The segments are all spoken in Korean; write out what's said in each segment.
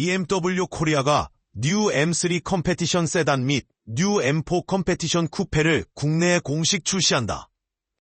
BMW 코리아가 뉴 M3 컴페티션 세단 및 뉴 M4 컴페티션 쿠페를 국내에 공식 출시한다.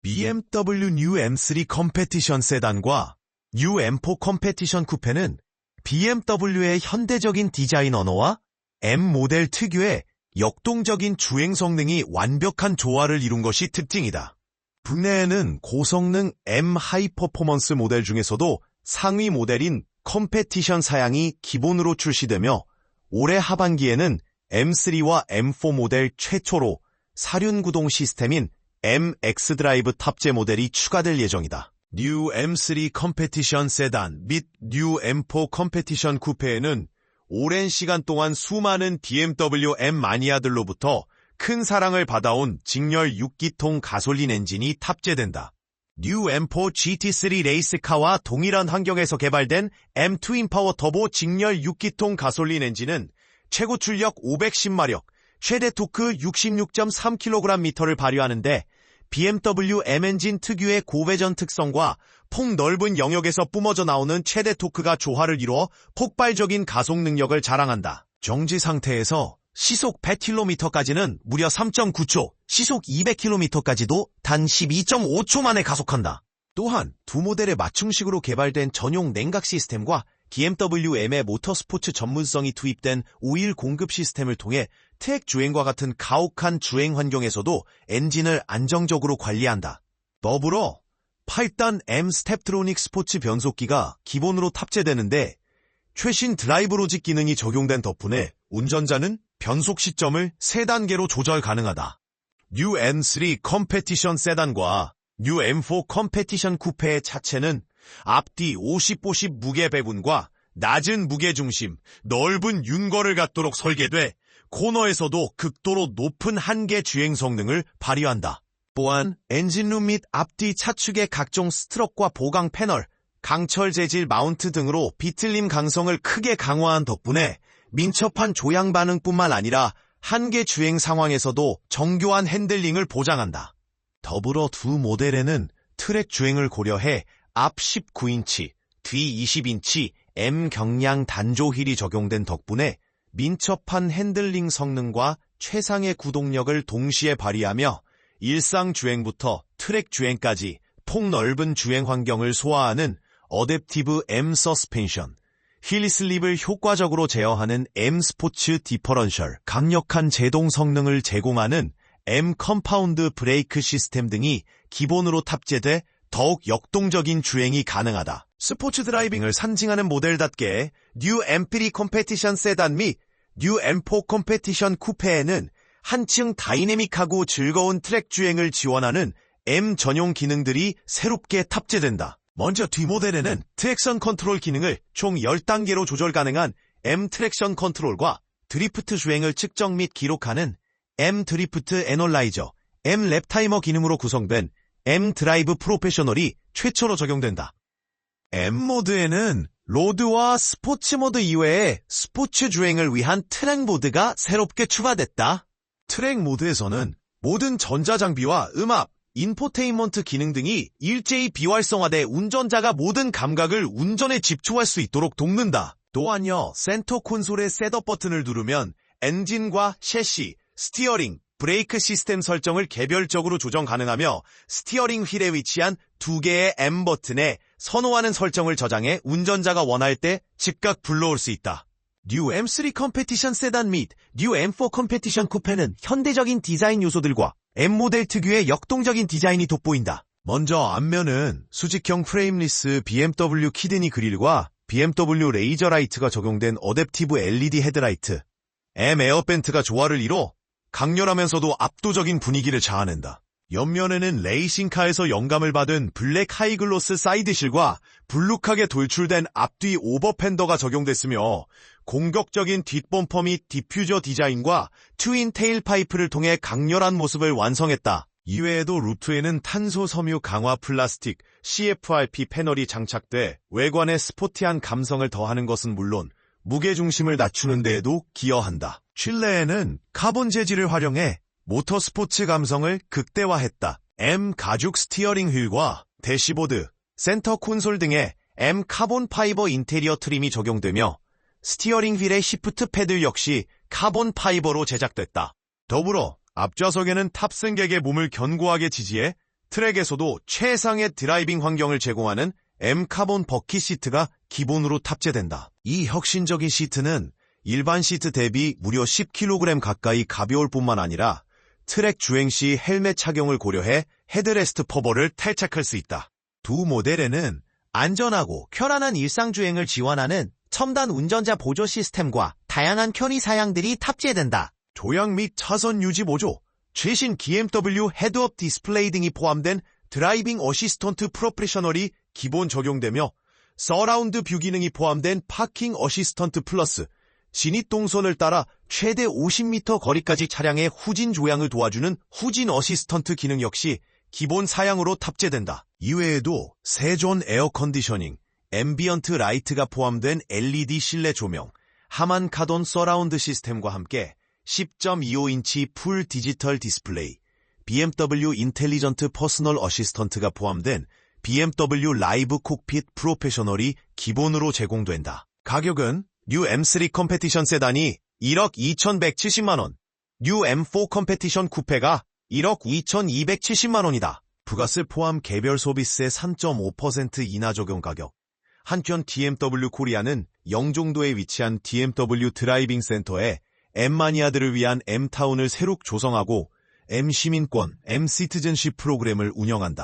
BMW 뉴 M3 컴페티션 세단과 뉴 M4 컴페티션 쿠페는 BMW의 현대적인 디자인 언어와 M 모델 특유의 역동적인 주행 성능이 완벽한 조화를 이룬 것이 특징이다. 국내에는 고성능 M 하이 퍼포먼스 모델 중에서도 상위 모델인 컴페티션 사양이 기본으로 출시되며 올해 하반기에는 M3와 M4 모델 최초로 사륜 구동 시스템인 MX 드라이브 탑재 모델이 추가될 예정이다. 뉴 M3 컴페티션 세단 및 뉴 M4 컴페티션 쿠페에는 오랜 시간 동안 수많은 BMW M 마니아들로부터 큰 사랑을 받아온 직렬 6기통 가솔린 엔진이 탑재된다. 뉴 M4 GT3 레이스카와 동일한 환경에서 개발된 M 트윈 파워 터보 직렬 6기통 가솔린 엔진은 최고 출력 510마력, 최대 토크 66.3kgm를 발휘하는데 BMW M 엔진 특유의 고배전 특성과 폭 넓은 영역에서 뿜어져 나오는 최대 토크가 조화를 이루어 폭발적인 가속 능력을 자랑한다. 정지 상태에서 시속 100km까지는 무려 3.9초, 시속 200km까지도 단 12.5초 만에 가속한다. 또한 두 모델의 맞춤식으로 개발된 전용 냉각 시스템과 BMW M의 모터스포츠 전문성이 투입된 오일 공급 시스템을 통해 트랙 주행과 같은 가혹한 주행 환경에서도 엔진을 안정적으로 관리한다. 더불어 8단 M 스텝트로닉 스포츠 변속기가 기본으로 탑재되는데 최신 드라이브 로직 기능이 적용된 덕분에 운전자는 변속 시점을 3단계로 조절 가능하다. 뉴 M3 컴페티션 세단과 뉴 M4 컴페티션 쿠페의 차체는 앞뒤 50-50 무게 배분과 낮은 무게 중심, 넓은 윤거를 갖도록 설계돼 코너에서도 극도로 높은 한계 주행 성능을 발휘한다. 또한 엔진룸 및 앞뒤 차축의 각종 스트럭과 보강 패널, 강철 재질 마운트 등으로 비틀림 강성을 크게 강화한 덕분에 민첩한 조향 반응뿐만 아니라 한계 주행 상황에서도 정교한 핸들링을 보장한다. 더불어 두 모델에는 트랙 주행을 고려해 앞 19인치, 뒤 20인치 M 경량 단조 휠이 적용된 덕분에 민첩한 핸들링 성능과 최상의 구동력을 동시에 발휘하며 일상 주행부터 트랙 주행까지 폭넓은 주행 환경을 소화하는 어댑티브 M 서스펜션, 힐 슬립을 효과적으로 제어하는 M 스포츠 디퍼런셜, 강력한 제동 성능을 제공하는 M 컴파운드 브레이크 시스템 등이 기본으로 탑재돼 더욱 역동적인 주행이 가능하다. 스포츠 드라이빙을 상징하는 모델답게 뉴 M3 컴페티션 세단 및 뉴 M4 컴페티션 쿠페에는 한층 다이내믹하고 즐거운 트랙 주행을 지원하는 M 전용 기능들이 새롭게 탑재된다. 먼저 뒷모델에는 트랙션 컨트롤 기능을 총 10단계로 조절 가능한 M 트랙션 컨트롤과 드리프트 주행을 측정 및 기록하는 M 드리프트 애널라이저, M 랩 타이머 기능으로 구성된 M 드라이브 프로페셔널이 최초로 적용된다. M 모드에는 로드와 스포츠 모드 이외에 스포츠 주행을 위한 트랙 모드가 새롭게 추가됐다. 트랙 모드에서는 모든 전자장비와 음악, 인포테인먼트 기능 등이 일제히 비활성화돼 운전자가 모든 감각을 운전에 집중할 수 있도록 돕는다. 또한요, 센터 콘솔의 셋업 버튼을 누르면 엔진과 셰시, 스티어링, 브레이크 시스템 설정을 개별적으로 조정 가능하며 스티어링 휠에 위치한 두 개의 M 버튼에 선호하는 설정을 저장해 운전자가 원할 때 즉각 불러올 수 있다. 뉴 M3 컴페티션 세단 및뉴 M4 컴페티션 쿠페는 현대적인 디자인 요소들과 M 모델 특유의 역동적인 디자인이 돋보인다. 먼저 앞면은 수직형 프레임리스 BMW 키드니 그릴과 BMW 레이저 라이트가 적용된 어댑티브 LED 헤드라이트, M 에어벤트가 조화를 이뤄 강렬하면서도 압도적인 분위기를 자아낸다. 옆면에는 레이싱카에서 영감을 받은 블랙 하이글로스 사이드실과 불룩하게 돌출된 앞뒤 오버팬더가 적용됐으며 공격적인 뒷범퍼 및 디퓨저 디자인과 트윈 테일 파이프를 통해 강렬한 모습을 완성했다. 이외에도 루트에는 탄소 섬유 강화 플라스틱 CFRP 패널이 장착돼 외관에 스포티한 감성을 더하는 것은 물론 무게중심을 낮추는 데에도 기여한다. 실내에는 카본 재질을 활용해 모터스포츠 감성을 극대화했다. M 가죽 스티어링 휠과 대시보드, 센터 콘솔 등의 M 카본 파이버 인테리어 트림이 적용되며 스티어링 휠의 시프트 패드 역시 카본 파이버로 제작됐다. 더불어 앞좌석에는 탑승객의 몸을 견고하게 지지해 트랙에서도 최상의 드라이빙 환경을 제공하는 M 카본 버킷 시트가 기본으로 탑재된다. 이 혁신적인 시트는 일반 시트 대비 무려 10kg 가까이 가벼울 뿐만 아니라 트랙 주행 시 헬멧 착용을 고려해 헤드레스트 퍼버를 탈착할 수 있다. 두 모델에는 안전하고 편안한 일상주행을 지원하는 첨단 운전자 보조 시스템과 다양한 편의 사양들이 탑재된다. 조향 및 차선 유지 보조, 최신 BMW 헤드업 디스플레이 등이 포함된 드라이빙 어시스턴트 프로페셔널이 기본 적용되며 서라운드 뷰 기능이 포함된 파킹 어시스턴트 플러스, 진입 동선을 따라 최대 50m 거리까지 차량의 후진 조향을 도와주는 후진 어시스턴트 기능 역시 기본 사양으로 탑재된다. 이외에도 세존 에어 컨디셔닝, 앰비언트 라이트가 포함된 LED 실내 조명, 하만 카돈 서라운드 시스템과 함께 10.25인치 풀 디지털 디스플레이, BMW 인텔리전트 퍼스널 어시스턴트가 포함된 BMW 라이브 콕핏 프로페셔널이 기본으로 제공된다. 가격은 뉴 M3 컴페티션 세단이 1억 2,170만원, 뉴 M4 컴페티션 쿠페가 1억 2,270만원이다. 부가세 포함 개별 소비세 3.5% 인하 적용 가격. 한편 DMW 코리아는 영종도에 위치한 DMW 드라이빙 센터에 M마니아들을 위한 M타운을 새로 조성하고 M시민권, M시티즌십 프로그램을 운영한다.